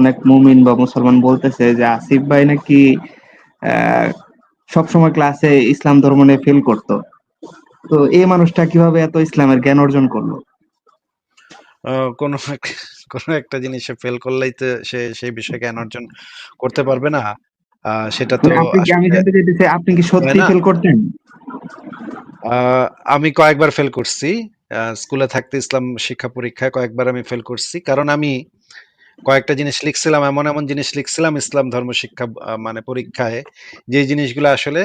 অনেক মুমিন বা মুসলমান বলতেছে যে আসিফ ভাই নাকি আহ, সবসময় ক্লাসে ইসলাম ধর্ম নিয়ে ফেল করতো। তো এই মানুষটা কীভাবে এত ইসলামের জ্ঞান অর্জন করল? আহ, কোনো একটা জিনিসে ফেল করলেই তো সে সেই বিষয়ে জ্ঞান অর্জন করতে পারবে না। সেটা তো মানে আপনি কি আমি জানতে চাইতেছি আপনি কি সত্যি ফেল করতেন? আমি কয়েকবার ফেল করছি। স্কুলে থাকতে ইসলাম শিক্ষা পরীক্ষায় কয়েকবার আমি ফেল করছি। কারণ আমি কয়েকটা জিনিস লিখছিলাম এমন এমন জিনিস লিখছিলাম ইসলাম ধর্ম শিক্ষা মানে পরীক্ষায় যে জিনিসগুলো আসলে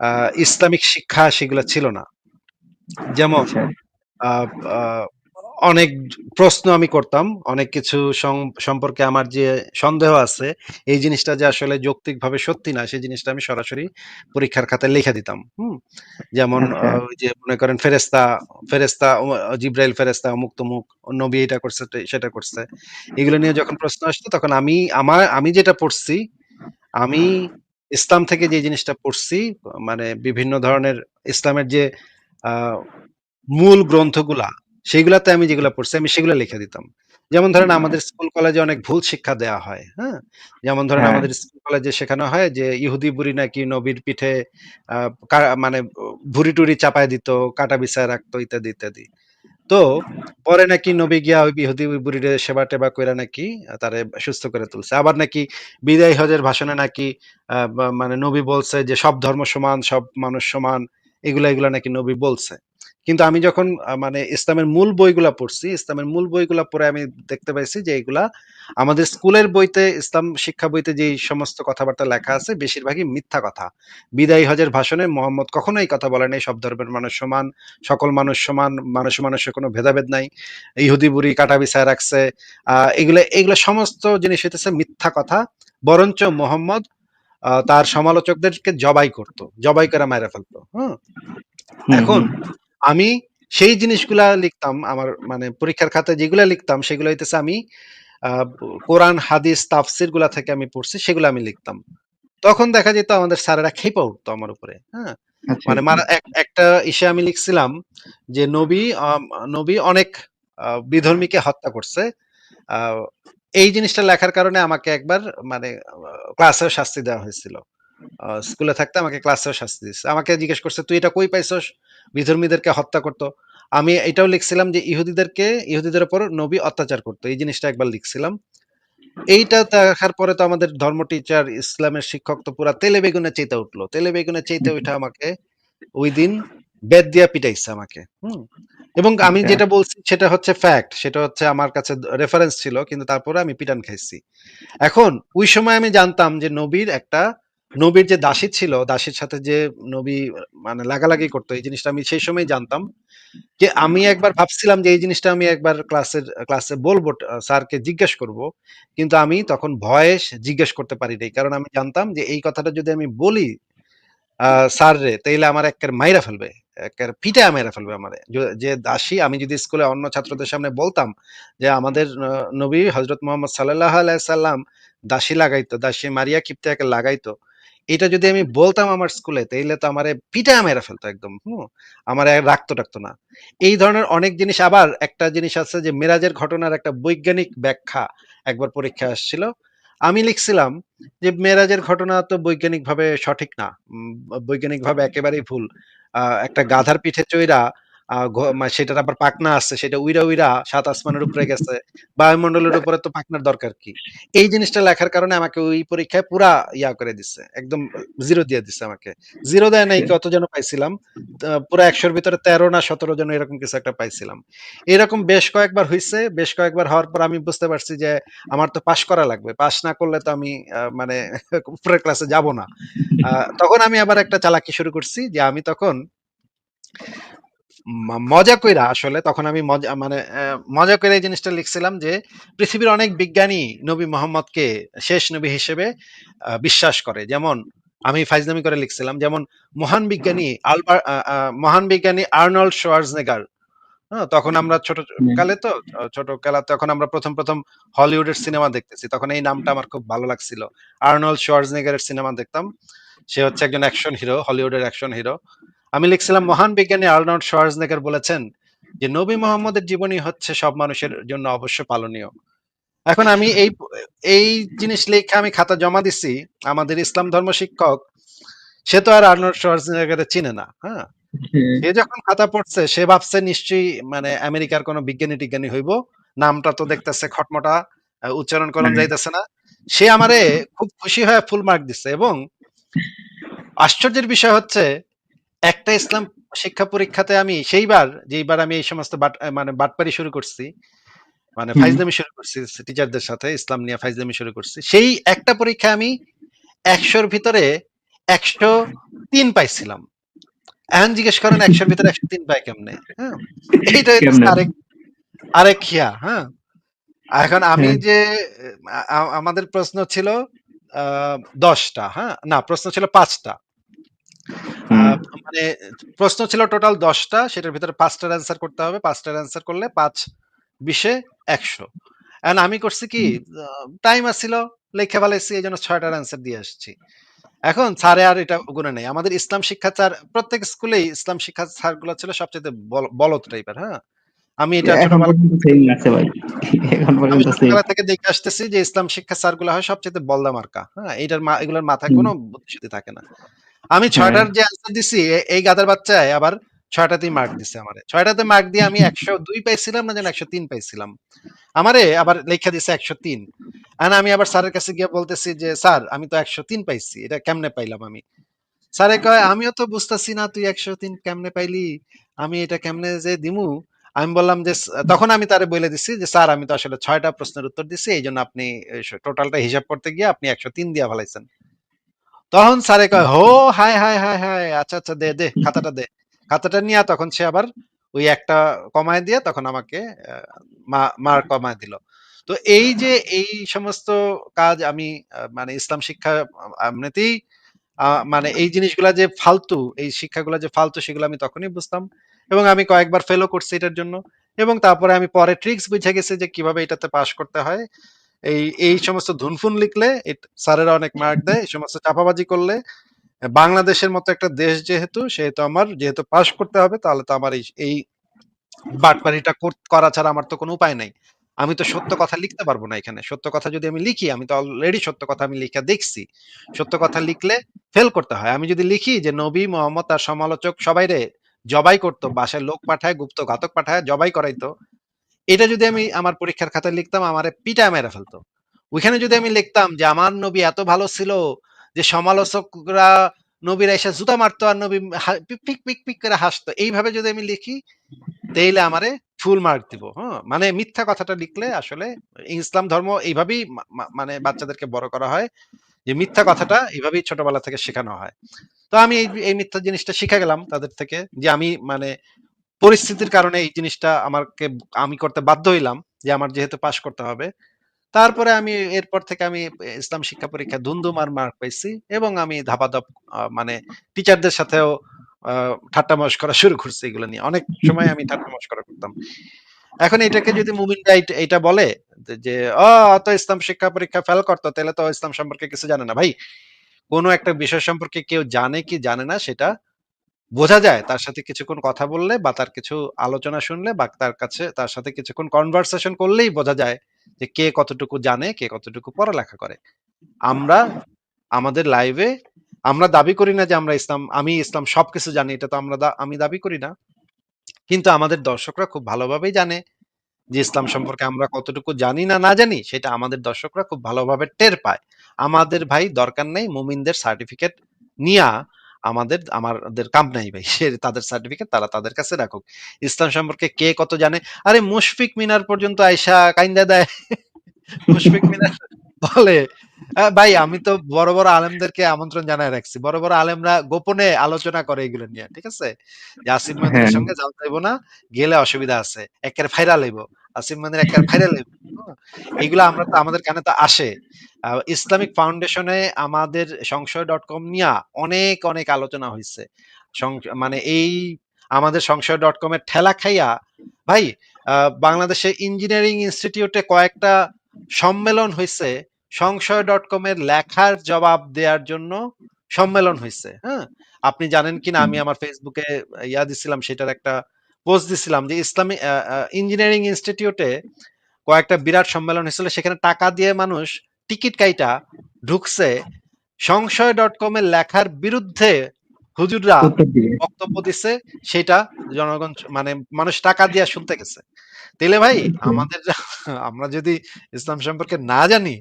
আহ, ইসলামিক শিক্ষা সেগুলো ছিল না। যেমন আচ্ছা। আহ, আহ, অনেক প্রশ্ন আমি করতাম অনেক কিছু সম্পর্কে আমার যে সন্দেহ আছে এই জিনিসটা যে আসলে যৌক্তিকভাবে সত্যি না সেই জিনিসটা আমি সরাসরি পরীক্ষার খাতায় লিখে দিতাম হুম যেমন আচ্ছা। ওই যে মনে করেন ফেরেস্তা ফেরেস্তা জিব্রাইল ফেরেস্তা অমুক তমুক নবী এটা করছে সেটা করছে এগুলো নিয়ে যখন প্রশ্ন আসতো তখন আমি আমার আমি যেটা পড়ছি আমি ইসলাম থেকে যে জিনিসটা পড়ছি মানে বিভিন্ন ধরনের ইসলামের যে আহ, মূল গ্রন্থগুলা সেগুলাতে আমি যেগুলা পড়ছি আমি সেগুলো লিখে দিতাম। যেমন ধরেন আমাদের স্কুল কলেজে অনেক ভুল শিক্ষা দেয়া হয় হ্যাঁ? যেমন ধরেন হ্যাঁ। আমাদের স্কুল কলেজে শেখানো হয় যে ইহুদি বুড়ি নাকি নবীর পিঠে কা- মানে ভুড়ি টুরি চাপায় দিত কাটা বিছায় রাখতো ইত্যাদি ইত্যাদি। তো পরে নাকি নবী গিয়া ওই ইহুদি বুড়িরে সেবা টেবা কইরা নাকি তারে সুস্থ করে তুলছে। আবার নাকি বিদায় হজের ভাষণে নাকি বা- মানে নবী বলছে যে সব ধর্ম সমান সব মানুষ সমান এগুলা এগুলা নাকি নবী বলছে। কিন্তু আমি যখন মানে ইসলামের মূল বইগুলা পড়ছি ইসলামের মূল বইগুলা পড়ে আমি দেখতে পাইছি যে এগুলা আমাদের স্কুলের বইতে ইসলাম শিক্ষা বইতে যে সমস্ত কথাবার্তা লেখা আছে বেশিরভাগই মিথ্যা কথা বিদায়ী হজের ভাষণে মোহাম্মদ কখনোই কথা বলে নাই সব ধর্মের মানুষ সমান সকল মানুষ সমান মানুষ মানুষের কোনো ভেদাভেদ নাই ইহুদি বুড়ি কাটা বিছায় রাখছে আহ এগুলো এগুলো সমস্ত জিনিস হইতেছে মিথ্যা কথা বরঞ্চ মোহাম্মদ আহ, তার সমালোচকদেরকে জবাই করত জবাই করে মায়েরা ফেলতো হ্যাঁ হুম, এখন। আমি সেই জিনিসগুলা লিখতাম আমার মানে পরীক্ষার খাতায় যেগুলা লিখতাম সেগুলো হইতেছে আমি আহ, কোরআন হাদিস তাফসিরগুলা থেকে আমি পড়ছি সেগুলো আমি লিখতাম। তখন দেখা যেত আমাদের স্যারেরা খেপে উঠতো আমার উপরে হ্যাঁ? আচ্ছা মানে আচ্ছা। মারা এক- একটা ইসে আমি লিখছিলাম যে নবী আম, নবী অনেক আহ, বিধর্মীকে হত্যা করছে আহ, এই জিনিসটা লেখার কারণে আমাকে একবার মানে ক্লাসেও শাস্তি দেওয়া হয়েছিল। স্কুলে থাকতে আমাকে ক্লাসেও শাস্তি দিচ্ছে আমাকে জিজ্ঞেস করছে তুই এটা কই পাইছস? বিধর্মীদেরকে হত্যা করতো। আমি এটাও লিখছিলাম যে ইহুদিদেরকে ইহুদিদের উপর নবী অত্যাচার করতো। এই জিনিসটা একবার লিখছিলাম। এইটা দেখার পরে তো আমাদের ধর্ম টিচার ইসলামের শিক্ষক তো পুরা তেলে বেগুনে চেতে উঠল। তেলে বেগুনে চেতে উঠে আমাকে ওই দিন বেদ দিয়া পিটাইছে আমাকে। হুম? এবং আমি আচ্ছা। যেটা বলছি সেটা হচ্ছে ফ্যাক্ট সেটা হচ্ছে আমার কাছে রেফারেন্স ছিল কিন্তু তারপরে আমি পিটান খাইছি। এখন ওই সময় আমি জানতাম যে নবীর একটা নবীর যে দাসী ছিল, দাসীর সাথে যে নবী মানে লাগালাগি করতো, এই জিনিসটা আমি সেই সময় জানতাম। যে আমি একবার ভাবছিলাম যে এই জিনিসটা আমি একবার ক্লাসের, ক্লাসে বলব, স্যারকে জিজ্ঞেস করব। কিন্তু আমি তখন ভয়ে জিজ্ঞেস করতে পারি নাই কারণ আমি জানতাম যে এই কথাটা যদি আমি বলি স্যার রে তাইলে আমার একের মাইরা ফেলবে, একের পিঠে মাইরা ফেলবে আমার। যে দাসী, আমি যদি স্কুলে অন্য ছাত্রদের সামনে বলতাম যে আমাদের নবী হজরত মোহাম্মদ সাল্লাহ আলাইসাল্লাম দাসী লাগাইতো, দাসী মারিয়া কিপ্তাকে লাগাইতো এটা যদি আমি বলতাম আমার স্কুলে তাইলে তো আমারে পিঠে মেরা ফেলতো একদম, হুম? আমার রাখতো টাকতো না। এই ধরনের অনেক জিনিস আবার একটা জিনিস আছে যে, মেরাজের ঘটনার একটা বৈজ্ঞানিক ব্যাখ্যা একবার পরীক্ষা আসছিল। আমি লিখছিলাম যে, মেরাজের ঘটনা তো বৈজ্ঞানিকভাবে সঠিক না বৈজ্ঞানিকভাবে একেবারেই ভুল। একটা গাধার পিঠে মানে সেটার আবার পাকনা আছে, সেটা উইরা উইরা সাত আসমানের উপরে গেছে। বায়ুমণ্ডলের উপরে তো পাকনার দরকার কি? এই জিনিসটা লেখার কারণে আমাকে ওই পরীক্ষায় পুরা ইয়া করে দিছে, একদম জিরো দিয়ে দিচ্ছে আমাকে। জিরো দেয় নাই কত যেন পাইছিলাম পুরো একশোর ভিতরে তেরো না সতেরো জন এরকম কিছু একটা পাইছিলাম। এরকম বেশ কয়েকবার হয়েছে বেশ কয়েকবার হওয়ার পর আমি বুঝতে পারছি যে আমার তো পাশ করা লাগবে। পাশ না করলে তো আমি মানে উপরের ক্লাসে যাব না। তখন আমি আবার একটা চালাকি শুরু করছি যে আমি তখন মজা কইরা আসলে তখন আমি মজা মানে মজা করে এই জিনিসটা লিখছিলাম যে পৃথিবীর অনেক বিজ্ঞানী নবী মোহাম্মদকে শেষ নবী হিসেবে বিশ্বাস করে। যেমন আমি ফাইজলামি করে লিখছিলাম, যেমন মহান বিজ্ঞানী আলবার মহান বিজ্ঞানী আর্নল্ড শোয়ার্জনেগার। তখন আমরা ছোট কালে তো, ছোট কালা তখন আমরা প্রথম প্রথম হলিউডের সিনেমা দেখতেছি। তখন এই নামটা আমার খুব ভালো লাগছিল। আর্নল্ড শোয়ার্জনেগারের সিনেমা দেখতাম। সে হচ্ছে একজন অ্যাকশন হিরো, হলিউডের অ্যাকশন হিরো। আমি লিখছিলাম মহান বিজ্ঞানী আর্নল্ড শোয়ার্জনেগার বলেছেন যে নবী মোহাম্মদের জীবনী হচ্ছে সব মানুষের জন্য অবশ্য পালনীয়। এখন আমি এই এই জিনিস লেখা আমি খাতা জমা দিছি। আমাদের ইসলাম ধর্ম শিক্ষক সে তো আর আর্নল্ড শোয়ার্জনেগারে চিনে না হ্যাঁ? সে যখন খাতা পড়ছে সে ভাবছে নিশ্চয়ই মানে আমেরিকার কোনো বিজ্ঞানী টিজ্ঞানী হইব। নামটা তো দেখতেছে খটমটা উচ্চারণ হ্যাঁ। যাইতেছে না। সে আমারে খুব খুশি হয়ে ফুল মার্ক দিছে এবং আশ্চর্যের বিষয় হচ্ছে একটা ইসলাম শিক্ষা পরীক্ষাতে আমি সেইবার যেইবার আমি এই সমস্ত বাট মানে বাটপারি শুরু করছি মানে। ফাইজলামি শুরু করছি টিচারদের সাথে ইসলাম নিয়ে ফাইজলামি শুরু করছি সেই একটা পরীক্ষা আমি একশোর ভিতরে একশো তিন পাইছিলাম। এখন জিজ্ঞেস করেন একশোর ভিতরে একশো তিন পাই কেমনে? হ্যাঁ এইটা আরেক আরেক খিয়া হ্যাঁ। এখন আমি হ্যাঁ। যে আমাদের প্রশ্ন ছিল আহ, দশটা হ্যাঁ না প্রশ্ন ছিল পাঁচটা। আহ, মানে প্রশ্ন ছিল টোটাল দশটা সেটার ভিতরে পাঁচটার অ্যান্সার করতে হবে। পাঁচটার অ্যান্সার করলে পাঁচ বিশে একশো। And আমি করছি কি টাইম আসছিল লেখা ফেলাইছি এই জন্য ছয়টার অ্যান্সার দিয়ে আসছি। এখন স্যারে আর এটা গুণে নেই। আমাদের ইসলাম শিক্ষা স্যার প্রত্যেক স্কুলেই ইসলাম শিক্ষা স্যারগুলো ছিল সবচেয়ে বলত টাইপের হ্যাঁ? আমি এটা এখন ছোটবেলা পর্যন্ত সেম আছে ভাই। এখন আমি পর্যন্ত সেম ছোটবেলা থেকে দেখে আসতেছি যে ইসলাম শিক্ষা স্যারগুলো হয় সবচেয়ে বলদা মার্কা হ্যাঁ? এটার মা- এগুলোর মাথায় কোনো বুদ্ধিশুদ্ধি থাকে না। আমি হ্যাঁ। ছয়টার যে অ্যান্সার দিছি এই গাদার বাচ্চায় আবার ছয়টাতেই মার্ক দিছে আমারে। ছয়টাতে মার্ক দিয়ে আমি একশো দুই পাইছিলাম না যেন একশো তিন পাইছিলাম। আমারে আবার লেখা দিছে একশো তিন। আর আমি আবার স্যারের কাছে গিয়ে বলতেছি যে স্যার আমি তো একশো তিন পাইছি এটা কেমনে পাইলাম আমি? স্যারে কয় আমিও তো বুঝতেছি না তুই একশো তিন কেমনে পাইলি? আমি এটা কেমনে যে দিমু? আমি বললাম যে তখন আমি তারে বলে দিছি যে স্যার আমি তো আসলে ছয়টা প্রশ্নের উত্তর দিছি এই জন্য আপনি টোটালটা হিসাব করতে গিয়ে আপনি একশো তিন দিয়া ফেলাইছেন। তখন স্যারে কয়, হো হাই হাই হাই হাই আচ্ছা আচ্ছা দে দে, খাতাটা দে। খাতাটা নিয়ে তখন সে আবার ওই একটা কমায় দিয়ে তখন আমাকে মার কমায় দিল। তো এই যে এই সমস্ত কাজ আমি মানে ইসলাম শিক্ষা এমনিতেই মানে এই জিনিসগুলা যে ফালতু, এই শিক্ষাগুলা যে ফালতু সেগুলো আমি তখনই বুঝতাম এবং আমি কয়েকবার ফেলও করছি এটার জন্য এবং তারপরে আমি পরে ট্রিক্স বুঝে গেছি যে কীভাবে এটাতে পাশ করতে হয়। এই এই সমস্ত ধুনফুন লিখলে স্যারেরা অনেক মার্ক দেয়, এই সমস্ত চাপাবাজি করলে, বাংলাদেশের মতো একটা দেশ যেহেতু, সেহেতু আমার, যেহেতু পাশ করতে হবে, তাহলে তো আমার এই বাটপারিটা করা ছাড়া আমার তো কোনো উপায় নাই। আমি তো সত্য কথা লিখতে পারব না এখানে। সত্য কথা যদি আমি লিখি, আমি তো অলরেডি সত্য কথা আমি লিখে দেখছি। সত্য কথা লিখলে ফেল করতে হয়। আমি যদি লিখি যে নবী, মোহাম্মদ তার সমালোচক সবাই রে জবাই করতো, বাসায় লোক পাঠায় গুপ্ত ঘাতক পাঠায়, জবাই করাইতো এটা যদি আমি আমার পরীক্ষার খাতায় লিখতাম, আমারে পিটায় মেরে ফেলতো। ওইখানে যদি আমি লিখতাম যে, আমার নবী এত ভালো ছিল যে, সমালোচকরা নবীর এসে জুতা মারতো আর নবী পিক পিক পিক করে হাসতো। এইভাবে যদি আমি লিখি, তাইলে আমারে ফুল মার্ক দিব হ্যাঁ? মানে মিথ্যা কথাটা লিখলে আসলে ইসলাম ধর্ম এইভাবেই মানে বাচ্চাদেরকে বড় করা হয়, যে মিথ্যা কথাটা এইভাবেই ছোটবেলা থেকে শেখানো হয়। তো আমি এই মিথ্যা জিনিসটা শিখে গেলাম তাদের থেকে যে, আমি মানে পরিস্থিতির কারণে এই জিনিসটা আমাকে, আমি করতে বাধ্য হইলাম যে আমার যেহেতু পাশ করতে হবে। তারপরে আমি এরপর থেকে আমি ইসলাম শিক্ষা পরীক্ষা ধুমধুম আর মার্ক পাইছি এবং আমি ধাপাধাপ মানে টিচারদের সাথেও ঠাট্টা মস্করা শুরু করছি এগুলো নিয়ে। অনেক সময় আমি ঠাট্টা মস্করা করতাম। এখন এটাকে যদি মুমিন রাইট এটা বলে যে- অত ইসলাম শিক্ষা পরীক্ষা ফেল করতো, তাহলে তো ইসলাম সম্পর্কে কিছু জানে না। ভাই, কোনো একটা বিষয় সম্পর্কে কেউ জানে কি জানে না সেটা বোঝা যায় তার সাথে কিছুক্ষণ কথা বললে বা তার কিছু আলোচনা শুনলে বা তার কাছে, তার সাথে কিছুক্ষণ কনভারসেশন করলেই বোঝা যায় যে কে কতটুকু জানে, কে কতটুকু পড়ালেখা করে। আমরা, আমাদের লাইভে আমরা দাবি করি না যে আমরা ইসলাম, আমি ইসলাম সবকিছু জানি, এটা তো আমরা আমি দাবি করি না। কিন্তু আমাদের দর্শকরা খুব ভালোভাবেই জানে যে ইসলাম সম্পর্কে আমরা কতটুকু জানি না না জানি, সেটা আমাদের দর্শকরা খুব ভালোভাবে টের পায়। আমাদের ভাই দরকার নেই মুমিনদের সার্টিফিকেট নিয়া আমাদের আমাদের কাম নাই ভাই। সে তাদের সার্টিফিকেট তারা তাদের কাছে রাখুক। ইসলাম সম্পর্কে কে কত জানে? আরে মুশফিক মিনার পর্যন্ত আয়সা কাইন্দা দেয়। মুশফিক মিনার বলে ভাই আমি তো বড় বড় আলেমদেরকে আমন্ত্রণ জানায় রাখছি। বড় বড় আলেমরা গোপনে আলোচনা করে এগুলো নিয়ে ঠিক আছে? যে আসিফ মন্দিরের হ্যাঁ। সঙ্গে যাওয়া যাইব না গেলে অসুবিধা আছে। একের ফাইরা লইব। আসিফ মন্দির একের ফাইরা লইব। এগুলো আমরা তো, আমাদের কানে তো আসে। ইসলামিক ফাউন্ডেশনে আমাদের সংশয় ডট কম নিয়ে অনেক অনেক আলোচনা হয়েছে মানে এই আমাদের সংশয় ডট কম এর ঠেলা খাইয়া, ভাই বাংলাদেশে ইঞ্জিনিয়ারিং ইনস্টিটিউটে কয়েকটা সম্মেলন হয়েছে সংশয় ডট কম এর লেখার জবাব দেওয়ার জন্য সম্মেলন হয়েছে হ্যাঁ? আপনি জানেন কিনা, আমি আমার ফেসবুকে ইয়া দিছিলাম, সেটার একটা পোস্ট দিছিলাম যে ইসলামী ইঞ্জিনিয়ারিং ইনস্টিটিউটে কয়েকটা বিরাট সম্মেলন হয়েছিল সেখানে টাকা দিয়ে মানুষ টিকিট কাইটা ঢুকছে। সংশয় ডট কম এর লেখার বিরুদ্ধে হুজুররা বক্তব্য দিচ্ছে সেটা জনগণ মানে মানুষ টাকা দিয়ে শুনতে গেছে। তাহলে ভাই আমাদের আমরা যদি ইসলাম সম্পর্কে না জানি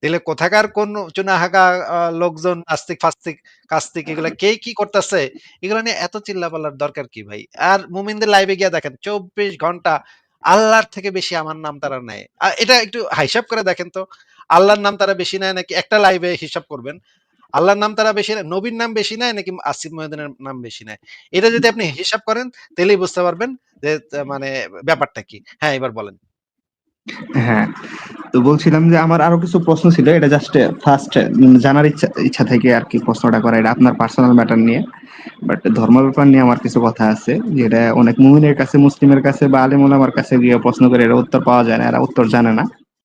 তাহলে কোথাকার কোন চুনাহাগা আহ, লোকজন আস্তিক ফাস্তিক কাস্তিক এগুলা কে কি করতেছে এগুলো নিয়ে এত চিল্লাপাল্লার দরকার কি ভাই? আর মুমিনদের লাইভে গিয়ে দেখেন চব্বিশ ঘণ্টা আল্লাহর থেকে বেশি আমার নাম তারা নেয়। এটা একটু হিসাব করে দেখেন তো, আল্লাহর নাম তারা বেশি নেয় নাকি একটা লাইভে হিসাব করবেন? আল্লাহর নাম তারা বেশি নেয়, নবীর নাম বেশি নেয় নাকি আসিফ মহিউদ্দিনের নাম বেশি নেয়? এটা যদি আপনি হিসাব করেন তাহলেই বুঝতে পারবেন যে মানে ব্যাপারটা কি। হ্যাঁ এবার বলেন। হ্যাঁ তো বলছিলাম যে আমার আরও কিছু প্রশ্ন ছিল, এটা জাস্ট ফার্স্ট জানার ইচ্ছা ইচ্ছা থেকে আর কি প্রশ্নটা করা, এটা আপনার পার্সোনাল ম্যাটার নিয়ে। বাট ধর্ম ব্যাপার নিয়ে আমার কিছু কথা আছে, যেটা অনেক মুমিনের কাছে, মুসলিমের কাছে বা আলিমুল আমার কাছে গিয়ে প্রশ্ন করে এরা উত্তর পাওয়া যায় না, এরা উত্তর জানে না।